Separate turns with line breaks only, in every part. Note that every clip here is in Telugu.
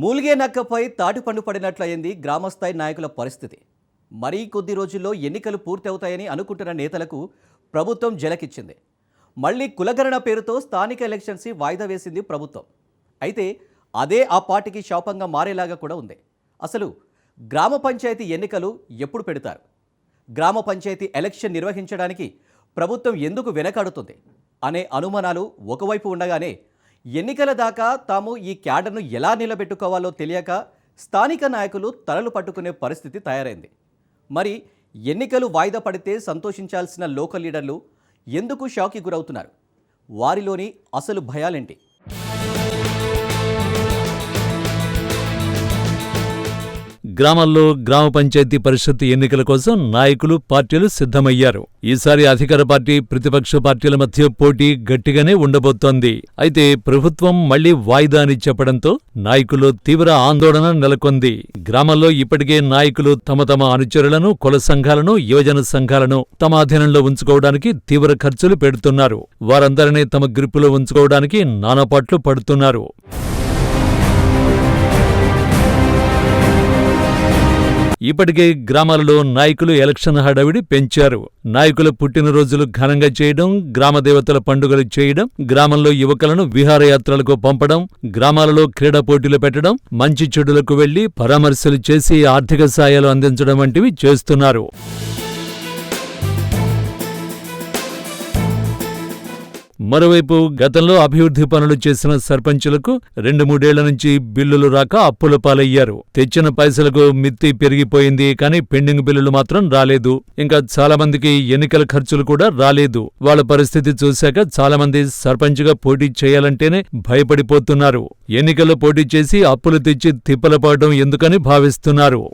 మూలిగే నక్కపై తాటిపండు పడినట్లయింది గ్రామస్థాయి నాయకుల పరిస్థితి. మరీ కొద్ది రోజుల్లో ఎన్నికలు పూర్తి అవుతాయని అనుకుంటున్న నేతలకు ప్రభుత్వం జలకిచ్చింది. మళ్ళీ కులగరణ పేరుతో స్థానిక ఎలక్షన్స్ వాయిదా వేసింది ప్రభుత్వం. అయితే అదే ఆ పార్టీకి శాపంగా మారేలాగా కూడా ఉంది. అసలు గ్రామ పంచాయతీ ఎన్నికలు ఎప్పుడు పెడతారు? గ్రామ పంచాయతీ ఎలక్షన్ నిర్వహించడానికి ప్రభుత్వం ఎందుకు వెనకాడుతుంది? అనే అనుమానాలు ఒకవైపు ఉండగానే ఎన్నికల దాకా తాము ఈ క్యాడర్ను ఎలా నిలబెట్టుకోవాలో తెలియక స్థానిక నాయకులు తలలు పట్టుకునే పరిస్థితి తయారైంది. మరి ఎన్నికలు వాయిదా పడితే సంతోషించాల్సిన లోకల్ లీడర్లు ఎందుకు షాక్కి గురవుతున్నారు? వారిలోని అసలు భయాలేంటి?
గ్రామాల్లో గ్రామ పంచాయతీ పరిషత్ ఎన్నికల కోసం నాయకులు పార్టీలు సిద్ధమయ్యారు. ఈసారి అధికార పార్టీ ప్రతిపక్ష పార్టీల మధ్య పోటీ గట్టిగానే ఉండబోతోంది. అయితే ప్రభుత్వం మళ్ళీ వాయిదా అని చెప్పడంతో నాయకులు తీవ్ర ఆందోళన నెలకొంది. గ్రామాల్లో ఇప్పటికే నాయకులు తమ తమ అనుచరులను కుల సంఘాలను యువజన సంఘాలను తమ అధీనంలో ఉంచుకోవడానికి తీవ్ర ఖర్చులు పెడుతున్నారు. వారందరినీ తమ గ్రిప్పులో ఉంచుకోవడానికి నానాపాట్లు పడుతున్నారు. ఇప్పటికే గ్రామాలలో నాయకులు ఎలక్షన్ హడావిడి పెంచారు. నాయకుల పుట్టినరోజులు ఘనంగా చేయడం గ్రామ దేవతల పండుగలు చేయడం గ్రామంలో యువకులను విహారయాత్రలకు పంపడం గ్రామాలలో క్రీడా పోటీలు పెట్టడం మంచి చెడులకు వెళ్ళి పరామర్శలు చేసి ఆర్థిక సాయాలు అందించడం వంటివి చేస్తున్నారు. మరోవైపు గతంలో అభివృద్ధి పనులు చేసిన సర్పంచులకు రెండు మూడేళ్ళ నుంచి బిల్లులు రాక అప్పుల పాలయ్యారు. తెచ్చిన పైసలకు మిత్తి పెరిగిపోయింది కానీ పెండింగ్ బిల్లులు మాత్రం రాలేదు. ఇంకా చాలా మందికి ఎన్నికల ఖర్చులు కూడా రాలేదు. వాళ్ళ పరిస్థితి చూశాక చాలా మంది సర్పంచ్గా పోటీ చేయాలంటేనే భయపడిపోతున్నారు. ఎన్నికల్లో పోటీ చేసి అప్పులు తెచ్చి తిప్పలపడడం ఎందుకని భావిస్తున్నారు?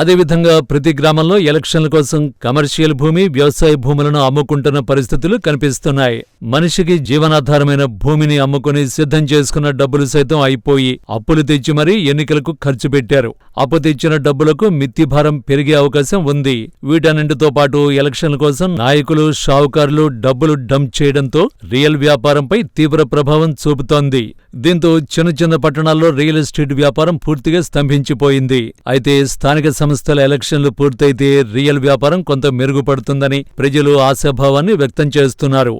అదేవిధంగా ప్రతి గ్రామంలో ఎలక్షన్ల కోసం కమర్షియల్ భూమి వ్యవసాయ భూములను అమ్ముకుంటున్న పరిస్థితులు కనిపిస్తున్నాయి. మనిషికి జీవనాధారమైన భూమిని అమ్ముకుని సిద్ధం చేసుకున్న డబ్బులు సైతం అయిపోయి అప్పులు తెచ్చి మరీ ఎన్నికలకు ఖర్చు పెట్టారు. అప్పు తెచ్చిన డబ్బులకు మిత్తి భారం పెరిగే అవకాశం ఉంది. వీటన్నింటితో పాటు ఎలక్షన్ల కోసం నాయకులు షావుకారులు డబ్బులు డంప్ చేయడంతో రియల్ వ్యాపారంపై తీవ్ర ప్రభావం చూపుతోంది. దీంతో చిన్న చిన్న పట్టణాల్లో రియల్ ఎస్టేట్ వ్యాపారం పూర్తిగా స్తంభించిపోయింది. అయితే స్థానిక సంస్థల ఎలక్షన్లు పూర్తయితే రియల్ వ్యాపారం కొంత మెరుగుపడుతుందని ప్రజలు ఆశాభావాన్ని వ్యక్తం చేస్తున్నారు.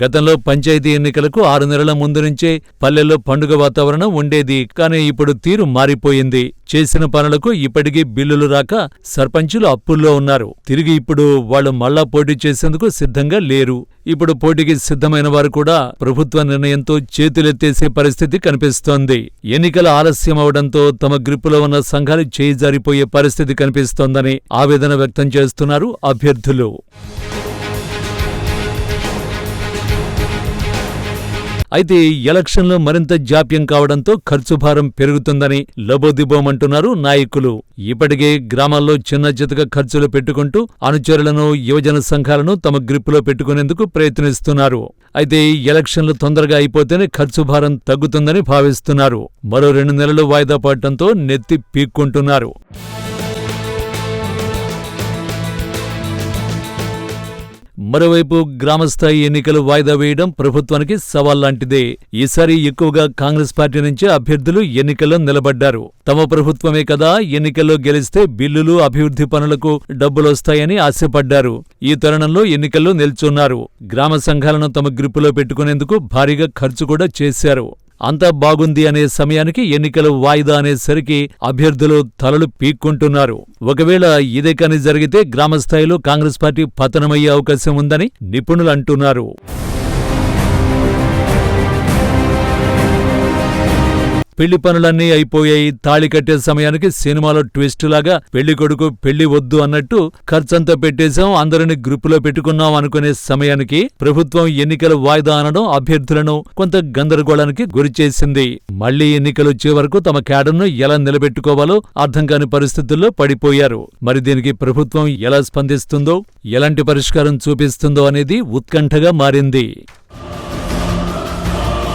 గతంలో పంచాయతీ ఎన్నికలకు ఆరు నెలల ముందు నుంచే పల్లెల్లో పండుగ వాతావరణం ఉండేది. కానీ ఇప్పుడు తీరు మారిపోయింది. చేసిన పనులకు ఇప్పటికీ బిల్లులు రాక సర్పంచులు అప్పుల్లో ఉన్నారు. తిరిగి ఇప్పుడు వాళ్ళు మళ్ళా పోటీ చేసేందుకు సిద్ధంగా లేరు. ఇప్పుడు పోటీకి సిద్ధమైన వారు కూడా ప్రభుత్వ నిర్ణయంతో చేతులెత్తేసే పరిస్థితి కనిపిస్తోంది. ఎన్నికల ఆలస్యం అవడంతో తమ గ్రిప్పులో ఉన్న సంఘాలు చేయి జారిపోయే పరిస్థితి కనిపిస్తోందని ఆవేదన వ్యక్తం చేస్తున్నారు అభ్యర్థులు. అయితే ఎలక్షన్లో మరింత జాప్యం కావడంతో ఖర్చు భారం పెరుగుతుందని లబోదిబోమంటున్నారు నాయకులు. ఇప్పటికే గ్రామాల్లో చిన్న చితక ఖర్చులు పెట్టుకుంటూ అనుచరులను యువజన సంఘాలను తమ గ్రిప్పులో పెట్టుకునేందుకు ప్రయత్నిస్తున్నారు. అయితే ఎలక్షన్లు తొందరగా అయిపోతేనే ఖర్చు భారం తగ్గుతుందని భావిస్తున్నారు. మరో రెండు నెలలు వాయిదా పడటంతో నెత్తి పీక్కుంటున్నారు. మరోవైపు గ్రామస్థాయి ఎన్నికలు వాయిదా వేయడం ప్రభుత్వానికి సవాల్లాంటిదే. ఈసారి ఎక్కువగా కాంగ్రెస్ పార్టీ నుంచే అభ్యర్థులు ఎన్నికల్లో నిలబడ్డారు. తమ ప్రభుత్వమే కదా ఎన్నికల్లో గెలిస్తే బిల్లులు అభివృద్ధి పనులకు డబ్బులొస్తాయని ఆశపడ్డారు. ఈ తరుణంలో ఎన్నికల్లో నిల్చున్నారు. గ్రామ సంఘాలను తమ గ్రిప్పులో పెట్టుకునేందుకు భారీగా ఖర్చు కూడా చేశారు. అంతా బాగుంది అనే సమయానికి ఎన్నికలు వాయిదా అనేసరికి అభ్యర్థులు తలలు పీక్కుంటున్నారు. ఒకవేళ ఇదే కానీ జరిగితే గ్రామస్థాయిలో కాంగ్రెస్ పార్టీ పతనమయ్యే అవకాశం ఉందని నిపుణులు అంటున్నారు. పెళ్ళి పనులన్నీ అయిపోయాయి. తాళి కట్టే సమయానికి సినిమాలో ట్విస్ట్ లాగా పెళ్ళి కొడుకు పెళ్ళి వద్దు అన్నట్టు ఖర్చంతా పెట్టేశాం. అందరిని గ్రూపులో పెట్టుకున్నాం అనుకునే సమయానికి ప్రభుత్వం ఎన్నికల వాయిదా అనడం అభ్యర్థులను కొంత గందరగోళానికి గురిచేసింది మళ్ళీ ఎన్నికలు వచ్చే వరకు తమ క్యాడర్ను ఎలా నిలబెట్టుకోవాలో అర్థం కాని పరిస్థితుల్లో పడిపోయారు. మరి దీనికి ప్రభుత్వం ఎలా స్పందిస్తుందో ఎలాంటి పరిష్కారం చూపిస్తుందో అనేది ఉత్కంఠగా మారింది.